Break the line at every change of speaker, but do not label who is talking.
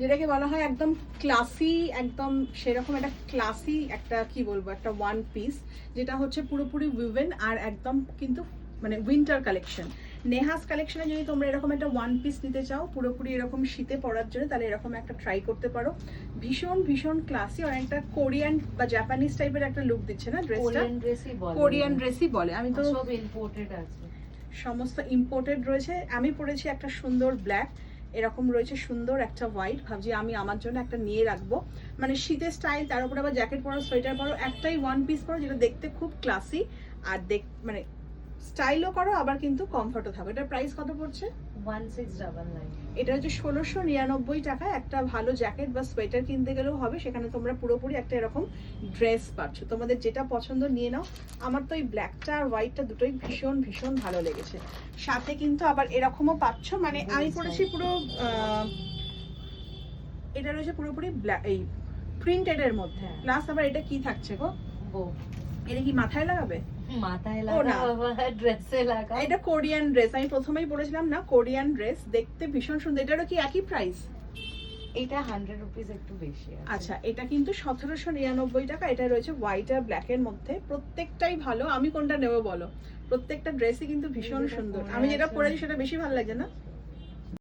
যেটাকে বলা হয় একদম ক্লাসি একদম সেরকম একটা ক্লাসি একটা কি বলব একটা ওয়ান পিস যেটা হচ্ছে পুরোপুরি উইভেন আর একদম কিন্তু মানে উইন্টার কালেকশন নেহাস কালেকশনে যদি তোমরা এরকম একটা ওয়ান পিস নিতে চাও পুরোপুরি এরকম শীতে পরার জন্য তাহলে এরকম একটা ট্রাই করতে পারো। ভীষণ ভীষণ ক্লাসি অনেকটা কোরিয়ান বা জাপানিজ টাইপের একটা লুক দিচ্ছে না ড্রেসটা
কোরিয়ান ড্রেসই বলে।
কোরিয়ান ড্রেসই বলে। আমি তো
সব ইম্পোর্টেড আছে।
সমস্ত ইম্পোর্টেড রয়েছে। আমি পরেছি একটা সুন্দর ব্ল্যাক এরকম রয়েছে সুন্দর একটা হোয়াইট ভাবছি আমি আমার জন্য একটা নিয়ে রাখব। মানে শীতের স্টাইল তার উপর আবার জ্যাকেট পরো সোয়েটার পরো, একটাই ওয়ান পিস পরো, যেটা দেখতে খুব ক্লাসি আর দেখ মানে স্টাইলও করো আবার কিন্তু কমফর্টও থাকো। এটার প্রাইস কত পড়ছে?
ওয়ান সিক্স ডাবল নাইন
এটা হচ্ছে ষোলোশো নিরানব্বই টাকা। একটা ভালো জ্যাকেট বা সোয়েটার কিনতে গেলেও হবে সেখানে তোমরা পুরোপুরি একটা এরকম ড্রেস পাচ্ছ। তোমাদের যেটা পছন্দ নিয়ে নাও। আমার তো এই ব্ল্যাকটা আর হোয়াইটটা দুটোই ভীষণ ভীষণ ভালো লেগেছে। সাথে কিন্তু আবার এরকমও পাচ্ছ মানে আমি পড়েছি পুরো এটা রয়েছে পুরোপুরি ব্ল্যাক এই প্রিন্টেড এর মধ্যে।
হ্যাঁ।
প্লাস আবার এটা কি থাকছে গো? এটা কি মাথায় লাগাবে?
মাথায়
ও
ড্রেসে লাগা
এটা কোরিয়ান ড্রেস আমি প্রথমেই বলেছিলাম না কোরিয়ান ড্রেস দেখতে ভীষণ সুন্দর। এটারও কি একই প্রাইস
এটা হান্ড্রেড রুপিস একটু বেশি
আচ্ছা এটা কিন্তু সতেরোশো নিরানব্বই টাকা এটা রয়েছে হোয়াইট আর ব্ল্যাক এর মধ্যে। প্রত্যেকটাই ভালো আমি কোনটা নেব বলো? প্রত্যেকটা ড্রেসই কিন্তু ভীষণ সুন্দর। আমি যেটা। পরেছি সেটা বেশি ভালো লাগে না?